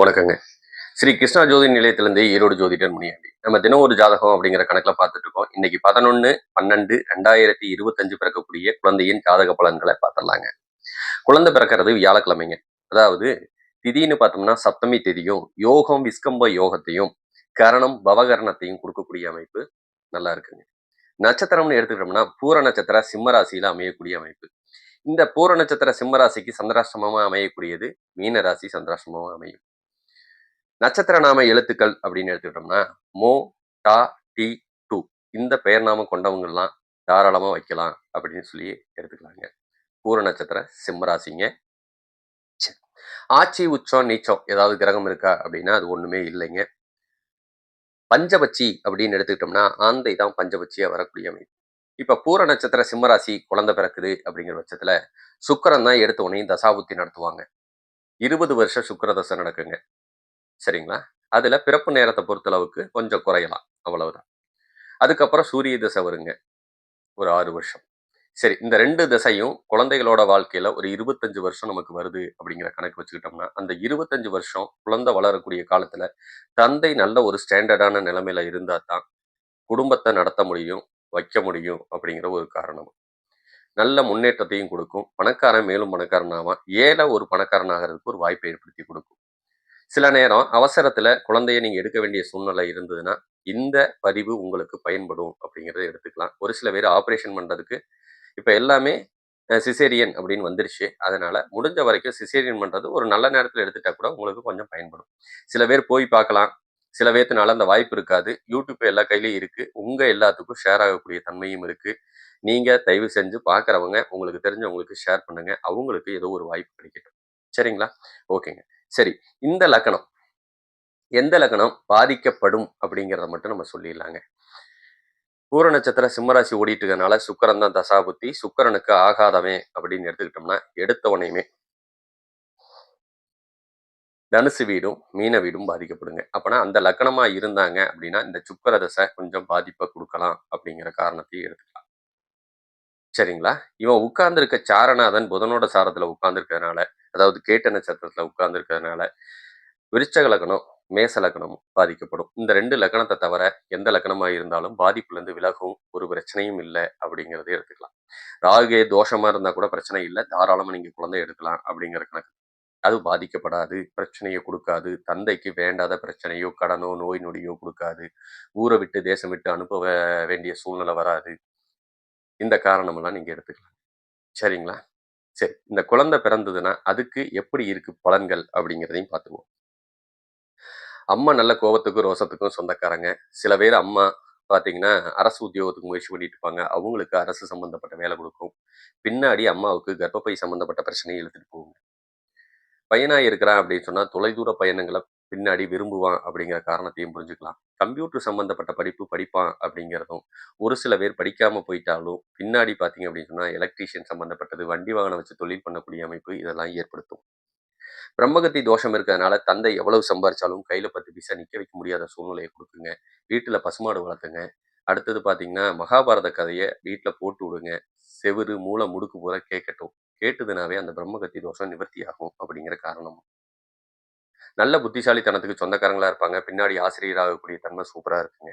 வணக்கங்க. ஸ்ரீ கிருஷ்ணா ஜோதி நிலையத்திலிருந்து ஈரோடு ஜோதிடர் முனியாண்டி. நம்ம தினம் ஒரு ஜாதகம் அப்படிங்கிற கணக்கில் பார்த்துட்டு இருக்கோம். இன்னைக்கு பதினொன்று பன்னெண்டு ரெண்டாயிரத்தி இருபத்தஞ்சு பிறக்கக்கூடிய குழந்தையின் ஜாதக பலன்களை பார்த்துடலாங்க. குழந்தை பிறக்கிறது வியாழக்கிழமைங்க. அதாவது திதின்னு பார்த்தோம்னா சப்தமி திதியும் யோகம் விஸ்கம்ப யோகத்தையும் கரணம் பவகரணத்தையும் கொடுக்கக்கூடிய அமைப்பு நல்லா இருக்குங்க. நட்சத்திரம்னு எடுத்துக்கிட்டோம்னா பூர நட்சத்திர சிம்ம ராசியில அமையக்கூடிய அமைப்பு. இந்த பூர நட்சத்திர சிம்ம ராசிக்கு அமையக்கூடியது மீன ராசி சந்திராஷ்டமமா அமையும். நட்சத்திர நாம எழுத்துக்கள் அப்படின்னு எடுத்துக்கிட்டோம்னா மோ டா டி டூ. இந்த பெயர் நாமம் கொண்டவங்கள்லாம் தாராளமா வைக்கலாம் அப்படின்னு சொல்லி எடுத்துக்கலாங்க. பூர நட்சத்திர சிம்மராசிங்க. ஆட்சி உச்சம் நீச்சம் ஏதாவது கிரகம் இருக்கா அப்படின்னா அது ஒண்ணுமே இல்லைங்க. பஞ்சபட்சி அப்படின்னு எடுத்துக்கிட்டோம்னா ஆந்தை தான் பஞ்சபட்சியா வரக்கூடிய அமைப்பு. இப்ப பூர நட்சத்திர சிம்மராசி குழந்தை பிறக்குது அப்படிங்கிற பட்சத்துல சுக்கரன் தான் எடுத்த உடனே தசாபுத்தி நடத்துவாங்க. இருபது வருஷம் சுக்கர தசை நடக்குங்க. சரிங்களா? அதுல பிறப்பு நேரத்தை பொறுத்தளவுக்கு கொஞ்சம் குறையலாம் அவ்வளவுதான். அதுக்கப்புறம் சூரிய திசை வருங்க ஒரு ஆறு வருஷம். சரி இந்த ரெண்டு திசையும் குழந்தைகளோட வாழ்க்கையில ஒரு இருபத்தஞ்சு வருஷம் நமக்கு வருது அப்படிங்கிற கணக்கு வச்சுக்கிட்டோம்னா அந்த இருபத்தஞ்சு வருஷம் குழந்தை வளரக்கூடிய காலத்துல தந்தை நல்ல ஒரு ஸ்டாண்டர்டான நிலைமையில இருந்தா தான் குடும்பத்தை நடத்த முடியும் வைக்க முடியும் அப்படிங்கிற ஒரு காரணம். நல்ல முன்னேற்றத்தையும் கொடுக்கும். பணக்காரன் மேலும் பணக்காரனாவான் ஏழை ஒரு பணக்காரனாகிறதுக்கு ஒரு வாய்ப்பை ஏற்படுத்தி கொடுக்கும். சில நேரம் அவசரத்துல குழந்தைய நீங்க எடுக்க வேண்டிய சூழ்நிலை இருந்ததுன்னா இந்த பதிவு உங்களுக்கு பயன்படும் அப்படிங்கிறத எடுத்துக்கலாம். ஒரு சில பேர் ஆப்ரேஷன் பண்றதுக்கு இப்ப எல்லாமே சிசேரியன் அப்படின்னு வந்துருச்சு. அதனால முடிஞ்ச வரைக்கும் சிசேரியன் பண்றது ஒரு நல்ல நேரத்துல எடுத்துட்டா கூட உங்களுக்கு கொஞ்சம் பயன்படும். சில பேர் போய் பார்க்கலாம். சில பேர்த்துனால அந்த வாய்ப்பு இருக்காது. யூடியூப் எல்லா கையிலையும் இருக்கு. உங்க எல்லாத்துக்கும் ஷேர் ஆகக்கூடிய தன்மையும் இருக்கு. நீங்க தயவு செஞ்சு பார்க்குறவங்க உங்களுக்கு தெரிஞ்சவங்களுக்கு ஷேர் பண்ணுங்க. அவங்களுக்கு ஏதோ ஒரு வாய்ப்பு கிடைக்கட்டும். சரிங்களா? ஓகேங்க. சரி இந்த லக்கணம் எந்த லக்கணம் பாதிக்கப்படும் அப்படிங்கிறத மட்டும் நம்ம சொல்லிடலாங்க. பூர நட்சத்திர சிம்மராசி ஓடிட்டு இருக்கனால சுக்கரன் தான் தசாபுத்தி சுக்கரனுக்கு ஆகாதவன் அப்படின்னு எடுத்துக்கிட்டோம்னா எடுத்த உடனேயுமே தனுசு வீடும் மீன வீடும் பாதிக்கப்படுங்க. அப்பனா அந்த லக்கணமா இருந்தாங்க அப்படின்னா இந்த சுக்கர தசை கொஞ்சம் பாதிப்பை கொடுக்கலாம் அப்படிங்கிற காரணத்தையும் எடுத்துக்கலாம். சரிங்களா? இவன் உட்கார்ந்துருக்க சாரநாதன் புதனோட சாரத்துல உட்கார்ந்துருக்கிறதுனால அதாவது கேட்ட நட்சத்திரத்தில் உட்கார்ந்துருக்கிறதுனால விருச்சக லக்கணம் மேச லக்கணம் பாதிக்கப்படும். இந்த ரெண்டு லக்கணத்தை தவிர எந்த லக்கணமாக இருந்தாலும் பாதிப்புலேருந்து விலகும் ஒரு பிரச்சனையும் இல்லை அப்படிங்கிறத எடுத்துக்கலாம். ராகு தோஷமாக இருந்தால் கூட பிரச்சனை இல்லை. தாராளமாக நீங்கள் குழந்தை எடுக்கலாம் அப்படிங்கிற கணக்கு. அது பாதிக்கப்படாது பிரச்சனையை கொடுக்காது. தந்தைக்கு வேண்டாத பிரச்சனையோ கடனோ நோய் நொடியோ கொடுக்காது. ஊரை விட்டு தேசம் விட்டு அனுப்ப வேண்டிய சூழ்நிலை வராது. இந்த காரணமெல்லாம் நீங்கள் எடுத்துக்கலாம். சரிங்களா? சரி இந்த குழந்தை பிறந்ததுன்னா அதுக்கு எப்படி இருக்கு பலன்கள் அப்படிங்கிறதையும் பார்த்துக்குவோம். அம்மா நல்ல கோபத்துக்கும் ரோசத்துக்கும் சொந்தக்காரங்க. சில பேர் அம்மா பார்த்தீங்கன்னா அரசு உத்தியோகத்துக்கு முயற்சி பண்ணிட்டு இருப்பாங்க. அவங்களுக்கு அரசு சம்பந்தப்பட்ட வேலை கொடுக்கும். பின்னாடி அம்மாவுக்கு கர்ப்பப்பை சம்பந்தப்பட்ட பிரச்சனையை இழுத்துட்டு போகும் பையனா இருக்கிறான் அப்படின்னு சொன்னா தொலைதூர பயணங்களை பின்னாடி விரும்புவான் அப்படிங்கிற காரணத்தையும் புரிஞ்சுக்கலாம். கம்ப்யூட்டர் சம்பந்தப்பட்ட படிப்பு படிப்பான் அப்படிங்கிறதும் ஒரு சில பேர் படிக்காமல் போயிட்டாலும் பின்னாடி பார்த்தீங்க அப்படின்னு சொன்னால் எலக்ட்ரீஷியன் சம்பந்தப்பட்டது வண்டி வாகனம் வச்சு தொழில் பண்ணக்கூடிய அமைப்பு இதெல்லாம் ஏற்படுத்தும். பிரம்மகத்தி தோஷம் இருக்கிறதுனால தந்தை எவ்வளவு சம்பாரிச்சாலும் கையில் பத்து பைசா நிற்க வைக்க முடியாத சூழ்நிலையை கொடுக்குங்க. வீட்டில் பசுமாடு வளர்த்துங்க. அடுத்தது பார்த்தீங்கன்னா மகாபாரத கதையை வீட்டில் போட்டு விடுங்க. செவுரு மூளை முடுக்கு போல கேட்கட்டும். கேட்டதுனாவே அந்த பிரம்மகத்தி தோஷம் நிவர்த்தி ஆகும் அப்படிங்கிற காரணம் நல்ல புத்திசாலித்தனத்துக்கு சொந்தக்காரங்களா இருப்பாங்க. பின்னாடி ஆசிரியராகக்கூடிய தன்மை சூப்பரா இருக்குங்க.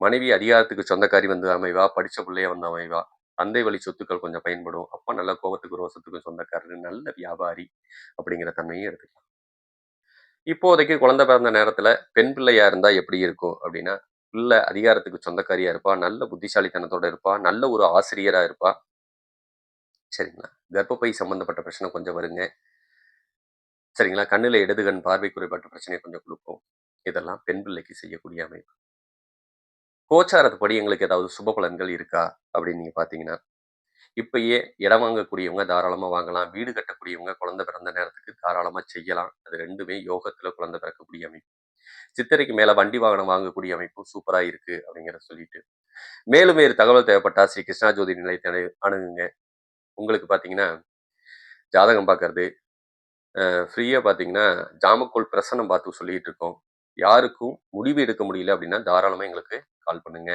மனைவி அதிகாரத்துக்கு சொந்தக்காரி வந்து அமைவா? படிச்ச பிள்ளைய வந்து அமைவா? தந்தை வழி சொத்துக்கள் கொஞ்சம் பயன்படும். அப்பா நல்ல கோபத்துக்கு ரோசத்துக்கு சொந்தக்காரரு நல்ல வியாபாரி அப்படிங்கிற தன்மையும் எடுத்துக்கலாம் இப்போதைக்கு குழந்தை பிறந்த நேரத்துல பெண் பிள்ளையா இருந்தா எப்படி இருக்கும் அப்படின்னா பிள்ளை அதிகாரத்துக்கு சொந்தக்காரியா இருப்பா நல்ல புத்திசாலித்தனத்தோட இருப்பா நல்ல ஒரு ஆசிரியரா இருப்பா. சரிங்களா? கர்ப்பப்பை சம்பந்தப்பட்ட பிரச்சனை கொஞ்சம் வருங்க. சரிங்களா? கண்ணுல இடது கண் பார்வை குறைபாட்டு பிரச்சனை கொஞ்சம் கொடுக்கும். இதெல்லாம் பெண் பிள்ளைக்கு செய்யக்கூடிய அமைப்பு. கோச்சாரத்துப்படி எங்களுக்கு ஏதாவது சுப பலன்கள் இருக்கா? அப்படின்னு நீங்க பார்த்தீங்கன்னா இப்பயே இடம் வாங்கக்கூடியவங்க தாராளமாக வாங்கலாம். வீடு கட்டக்கூடியவங்க குழந்தை பிறந்த நேரத்துக்கு தாராளமா செய்யலாம். அது ரெண்டுமே யோகத்துல குழந்தை பிறக்கக்கூடிய அமைப்பு. சித்திரைக்கு மேல வண்டி வாகனம் வாங்கக்கூடிய அமைப்பும் சூப்பரா இருக்கு அப்படிங்கிற சொல்லிட்டு. மேலும் வேறு தகவல் தேவைப்பட்டா ஸ்ரீ கிருஷ்ணா ஜோதி நிலையத்தை அணுகுங்க. உங்களுக்கு பாத்தீங்கன்னா ஜாதகம் பார்க்கறது ஃப்ரீயாக பார்த்தீங்கன்னா ஜாமக்கோல் பிரசனம் பார்த்து சொல்லிட்டு இருக்கோம் யாருக்கும் முடிவு எடுக்க முடியல அப்படின்னா தாராளமாக எங்களுக்கு கால் பண்ணுங்க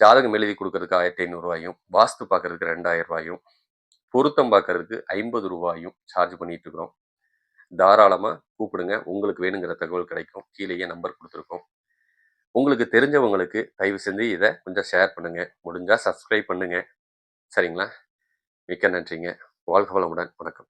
ஜாதகம் எழுதி கொடுக்கறதுக்கு ஆயிரத்தி ஐநூறுரூவாயும் வாஸ்து பார்க்கறதுக்கு ரெண்டாயிரம் ரூபாயும் பொருத்தம் பார்க்கறதுக்கு ஐம்பது ரூபாயும் சார்ஜ் பண்ணிட்டு இருக்கிறோம் தாராளமாக கூப்பிடுங்க. உங்களுக்கு வேணுங்கிற தகவல் கிடைக்கும். கீழேயே நம்பர் கொடுத்துருக்கோம் உங்களுக்கு தெரிஞ்சவங்களுக்கு தயவு செஞ்சு இதை கொஞ்சம் ஷேர் பண்ணுங்க. முடிஞ்சால் சப்ஸ்கிரைப் பண்ணுங்க. சரிங்களா? மிக்க நன்றிங்க. வாழ்க வளமுடன். வணக்கம்.